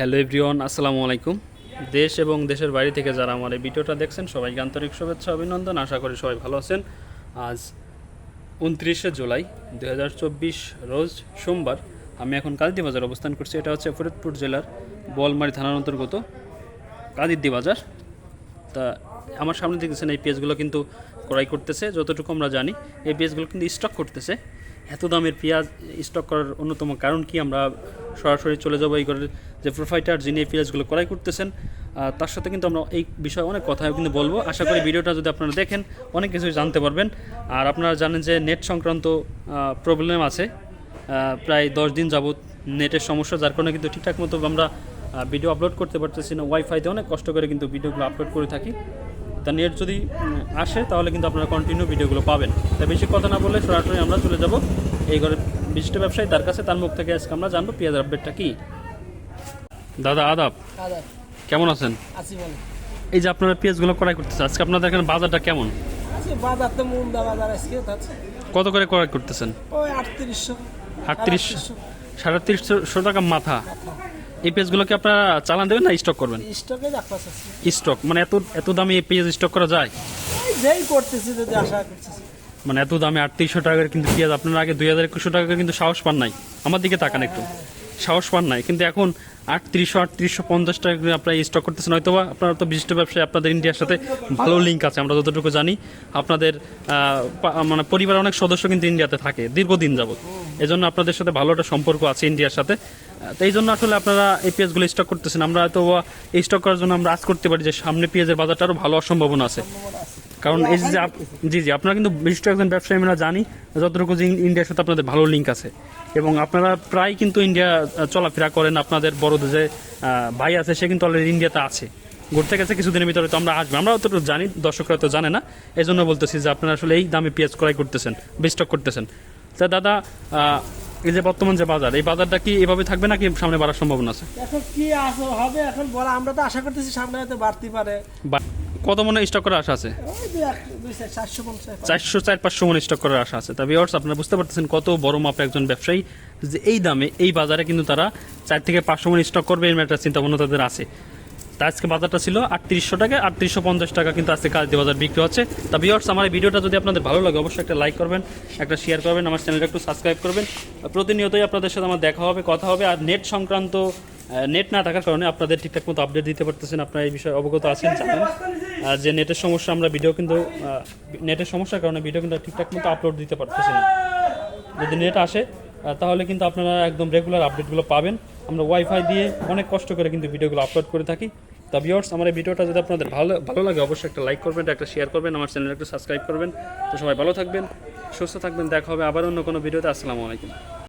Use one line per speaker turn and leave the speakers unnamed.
Hello everyone, আসসালামু আলাইকুম। দেশ এবং দেশের বাইরে থেকে যারা আমার এই ভিডিওটা দেখছেন, সবাইকে আন্তরিক শুভেচ্ছা, অভিনন্দন। আশা করি সবাই ভালো আছেন। আজ উনত্রিশে জুলাই দু হাজার চব্বিশ রোজ সোমবার। আমি এখন কাদিদ্দি বাজার অবস্থান করছি। এটা হচ্ছে ফরিদপুর জেলার বোয়ালমারি থানার অন্তর্গত কাদিদ্দি বাজার তা আমার সামনে দেখতেছেন এই পেজগুলো কিন্তু ক্রয় করতেছে, যতটুকু আমরা জানি। এই পেজগুলো কিন্তু স্টক করতেছে। এত দামের পেঁয়াজ স্টক করার অন্যতম কারণ কি? আমরা সরাসরি চলে যাব এই ঘরের যে প্রোফাইটার যিনি এই পেঁয়াজগুলো ক্রয় করতেছেন। তার সাথে কিন্তু আমরা এই বিষয়ে অনেক কথা কিন্তু বলব। আশা করি ভিডিওটা যদি আপনারা দেখেন, অনেক কিছু জানতে পারবেন। আর আপনারা জানেন যে নেট সংক্রান্ত প্রবলেম আছে। প্রায় দশ দিন যাবত নেটের সমস্যা, যার কারণে কিন্তু ঠিকঠাক মতো আমরা ভিডিও আপলোড করতে পারতেছি না। ওয়াইফাইতে অনেক কষ্ট করে কিন্তু ভিডিওগুলো আপলোড করে থাকি। তা নেট যদি আসে তাহলে কিন্তু আপনারা কন্টিনিউ ভিডিওগুলো পাবেন। তা বেশি কথা না বলে সরাসরি আমরা চলে যাব এই ঘরে বিশিষ্ট ব্যবসায়ী তার কাছে তার মুখ থেকে আজকে আমরা জানব পেঁয়াজের আপডেটটা কি। দাদা আদাব। কেমন আছেন? এই যে আপনারা পেঁয়াজগুলো ক্রয় করতেছেন আজকে আপনাদের এখানে বাজারটা কেমন?
বাজার তো মুন্দা বাজার আজকে
কত করে ক্রয় করতেছেন?
ওই আটত্রিশশো।
আটত্রিশশো সাড়ে টাকা মাথা। এই পেজগুলো কি আপনারা চালান দেবেন না স্টক করবেন?
স্টকে আছে।
স্টক মানে এত এত দামে এই পেজ স্টক করা যায়?
যেই করতেছি যদি আশা করতেছি।
মানে এত দামে আটত্রিশশো টাকার কিন্তু পেঁয়াজ আপনারা আগে দুই হাজার একুশশো টাকা কিন্তু সাহস পান নাই। আমার দিকে তাকান একটু। সাহস পান নাই। কিন্তু এখন আটত্রিশশো আটত্রিশশো পঞ্চাশ টাকা আপনারা স্টক করতেছেন হয়তো বা আপনারা তো বিশিষ্ট ব্যবসায়ী, আপনাদের ইন্ডিয়ার সাথে ভালো লিঙ্ক আছে, আমরা যতটুকু জানি। আপনাদের মানে পরিবারের অনেক সদস্য কিন্তু ইন্ডিয়াতে থাকে, দীর্ঘদিন যাবত এই জন্য আপনাদের সাথে ভালো একটা সম্পর্ক আছে ইন্ডিয়ার সাথে। তো এই জন্য আসলে আপনারা এই পেঁয়াজগুলো স্টক করতেছেন। আমরা হয়তো এই স্টক করার জন্য আমরা আজ করতে পারি যে সামনে পেঁয়াজের বাজারটা আরও ভালো সম্ভাবনা আছে। কারণ এই যে জি জি আপনারা কিন্তু বিশিষ্ট একজন ব্যবসায়ী আমরা জানি। যতটুকু যে ইন্ডিয়ার সাথে আপনাদের ভালো লিঙ্ক আছে। এবং আপনারা প্রায় কিন্তু ইন্ডিয়া চলাফেরা করেন আপনাদের বড় যে ভাই আছে সে কিন্তু অলরেডি ইন্ডিয়াতে আছে। ঘুরতে গেছে কিছুদিনের ভিতরে তো আমরা আসব। আমরা অতটুকু জানি দর্শকরা তো জানে না। এই জন্য বলতেছি যে আপনারা আসলে এই দামে পেঁয়াজ ক্রয় করতেছেন বিস্টক করতেছেন। তা দাদা আহ, এই যে বর্তমান যে বাজার এই বাজারটা কি এভাবে থাকবে নাকি সামনে বাড়ার সম্ভাবনা আছে?
এখন কি হবে? এখন বলা আমরা তো আশা করতেছি সামনে হয়তো বাড়তে পারে।
কত মনে স্টক করার আশা আছে?
চারশো
চার পাঁচশো মনে স্টক করার আশা আছে। তা ভিওর্স আপনারা বুঝতে পারতেছেন কত বড় মাপের একজন ব্যবসায়ী যে এই দামে এই বাজারে কিন্তু তারা চার থেকে পাঁচশো মন স্টক করবে এর একটা চিন্তা ভাবনা তাদের আছে। তা আজকে বাজারটা ছিল আটত্রিশশো টাকা আটত্রিশশো পঞ্চাশ টাকা কিন্তু আজকে কালদি বাজার বিক্রি হচ্ছে। তা ভিওর্স আমার এই ভিডিওটা যদি আপনাদের ভালো লাগে অবশ্যই একটা লাইক করবেন একটা শেয়ার করবেন আমার চ্যানেলটা একটু সাবস্ক্রাইব করবেন। প্রতিনিয়তই আপনাদের সাথে আমার দেখা হবে কথা হবে আর নেট সংক্রান্ত নেট না থাকার কারণে আপনাদের ঠিকঠাক মতো আপডেট দিতে পারতেছেন আপনারা এই বিষয়ে অবগত আছেন। জানেন আর যে নেটের সমস্যা আমরা ভিডিও কিন্তু নেটের সমস্যার কারণে ভিডিও কিন্তু ঠিকঠাক মতো আপলোড দিতে পারতেছি না। যদি নেট আসে তাহলে কিন্তু আপনারা একদম রেগুলার আপডেটগুলো পাবেন। আমরা ওয়াইফাই দিয়ে অনেক কষ্ট করে কিন্তু ভিডিওগুলো আপলোড করে থাকি। তা ভিউয়ার্স আমার এই ভিডিওটা যদি আপনাদের ভালো ভালো লাগে অবশ্যই একটা লাইক করবেন একটা শেয়ার করবেন আমার চ্যানেল একটু সাবস্ক্রাইব করবেন। তো সবাই ভালো থাকবেন সুস্থ থাকবেন দেখা হবে আবার অন্য কোনো ভিডিওতে আসসালামু আলাইকুম।